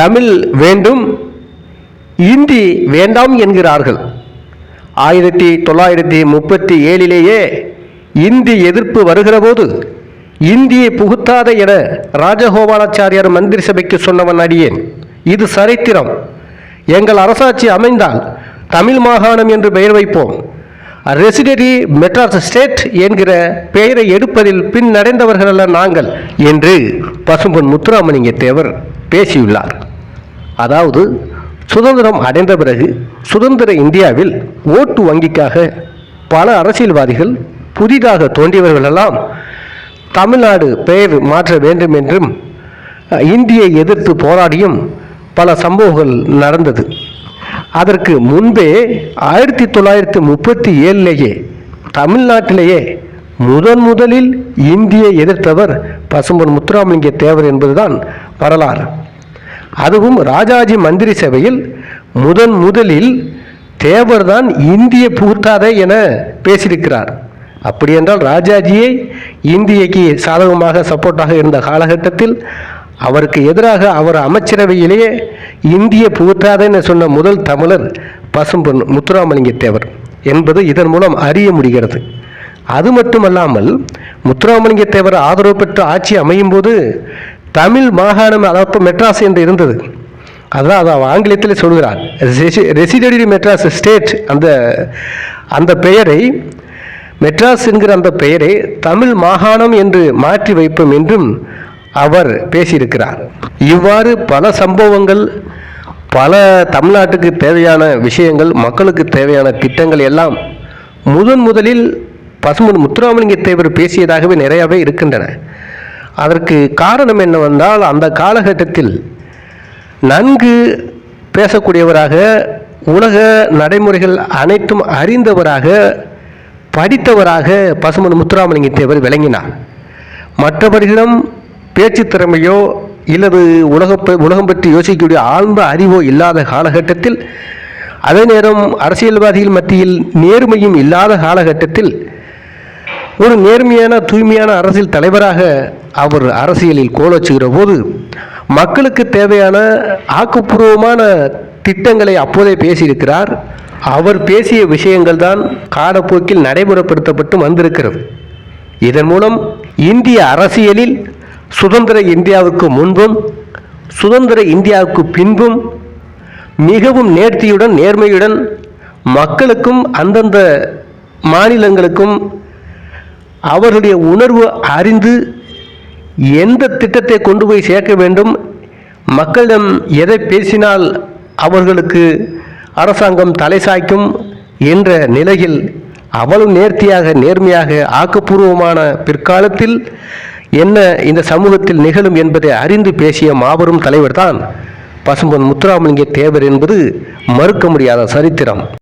தமிழ் வேண்டும் இந்தி வேண்டாம் என்கிறார்கள். ஆயிரத்தி தொள்ளாயிரத்தி முப்பத்தி ஏழிலேயே இந்தி எதிர்ப்பு வருகிறபோது இந்தியை புகுத்தாத என ராஜகோபாலாச்சாரியார் மந்திரி சபைக்கு சொன்னவன் அடியேன். இது சரித்திரம். எங்கள் அரசாட்சி அமைந்தால் தமிழ் மாகாணம் என்று பெயர் வைப்போம். ரெசிடரி மெட்ராஸ் ஸ்டேட் என்கிற பெயரை எடுப்பதில் பின்னடைந்தவர்கள் அல்ல நாங்கள் என்று பசும்பொன் முத்துராமலிங்க தேவர் பேசியுள்ளார். அதாவது சுதந்திரம் அடைந்த பிறகு சுதந்திர இந்தியாவில் ஓட்டு வங்கிக்காக பல அரசியல்வாதிகள் புதிதாக தோன்றியவர்களெல்லாம் தமிழ்நாடு பெயர் மாற்ற வேண்டும் என்றும் இந்தியை எதிர்த்து போராடியும் பல சம்பவங்கள் நடந்தது. அதற்கு முன்பே ஆயிரத்தி தொள்ளாயிரத்தி முப்பத்தி ஏழிலேயே தமிழ்நாட்டிலேயே முதன் முதலில் இந்தியை எதிர்த்தவர் பசும்பொன் முத்துராமலிங்க தேவர் என்பதுதான் வரலாறு. அதுவும் ராஜாஜி மந்திரி சபையில் முதன் முதலில் தேவர்தான் இந்திய பூர்த்தாதை என பேசியிருக்கிறார். அப்படி என்றால் ராஜாஜியை இந்தியக்கு சாதகமாக சப்போர்ட்டாக இருந்த காலகட்டத்தில் அவருக்கு எதிராக அவர் அமைச்சரவையிலேயே இந்திய புகுத்தாதேன்னு சொன்ன முதல் தமிழர் பசும்பொன் முத்துராமலிங்க தேவர் என்பது இதன் மூலம் அறிய முடிகிறது. அது மட்டுமல்லாமல் முத்துராமலிங்க தேவர் ஆதரவு பெற்று ஆட்சி அமையும் போது தமிழ் மாகாணம் அதாவது மெட்ராஸ் என்று இருந்தது. அதான் அதான் ஆங்கிலத்தில் சொல்கிறார் ரெசிடரி மெட்ராஸ் ஸ்டேட் அந்த அந்த பெயரை மெட்ராஸ் என்கிற அந்த பெயரை தமிழ் மாகாணம் என்று மாற்றி வைப்போம் என்றும் அவர் பேசியிருக்கிறார். இவ்வாறு பல சம்பவங்கள் பல தமிழ்நாட்டுக்கு தேவையான விஷயங்கள் மக்களுக்கு தேவையான திட்டங்கள் எல்லாம் முதன் முதலில் பசுமன் முத்துராமலிங்க தேவர் பேசியதாகவே நிறையவே இருக்கின்றன. அதற்கு காரணம் என்னவென்றால் அந்த காலகட்டத்தில் நன்கு பேசக்கூடியவராக உலக நடைமுறைகள் அனைத்தும் அறிந்தவராக படித்தவராக பசுமன் முத்துராமலிங்க தேவர் விளங்கினார். மற்றவர்களிடம் பேச்சு திறமையோ இல்லது உலக உலகம் பற்றி யோசிக்கக்கூடிய ஆழ்ந்த அறிவோ இல்லாத காலகட்டத்தில் அதே நேரம் அரசியல்வாதிகள் மத்தியில் நேர்மையும் இல்லாத காலகட்டத்தில் ஒரு நேர்மையான தூய்மையான அரசியல் தலைவராக அவர் அரசியலில் கோலோச்சுகிற போது மக்களுக்கு தேவையான ஆக்கப்பூர்வமான திட்டங்களை அப்போதே பேசியிருக்கிறார். அவர் பேசிய விஷயங்கள் தான் காலப்போக்கில் நடைமுறைப்படுத்தப்பட்டு வந்திருக்கிறது. இதன் மூலம் இந்திய அரசியலில் சுதந்திர இந்தியாவுக்கு முன்பும் சுதந்திர இந்தியாவுக்கு பின்பும் மிகவும் நேர்த்தியுடன் நேர்மையுடன் மக்களுக்கும் அந்தந்த மாநிலங்களுக்கும் அவருடைய உணர்வு அறிந்து எந்த திட்டத்தை கொண்டு போய் சேர்க்க வேண்டும் மக்களிடம் எதை பேசினால் அவர்களுக்கு அரசாங்கம் தலை சாய்க்கும் என்ற நிலையில் அவ்வளவு நேர்த்தியாக நேர்மையாக ஆக்கப்பூர்வமான பிற்காலத்தில் என்ன இந்த சமூகத்தில் நிகழும் என்பதை அறிந்து பேசிய மாபெரும் தலைவர் தான் பசும்பொன் முத்துராமலிங்க தேவர் என்பது மறுக்க முடியாத சரித்திரம்.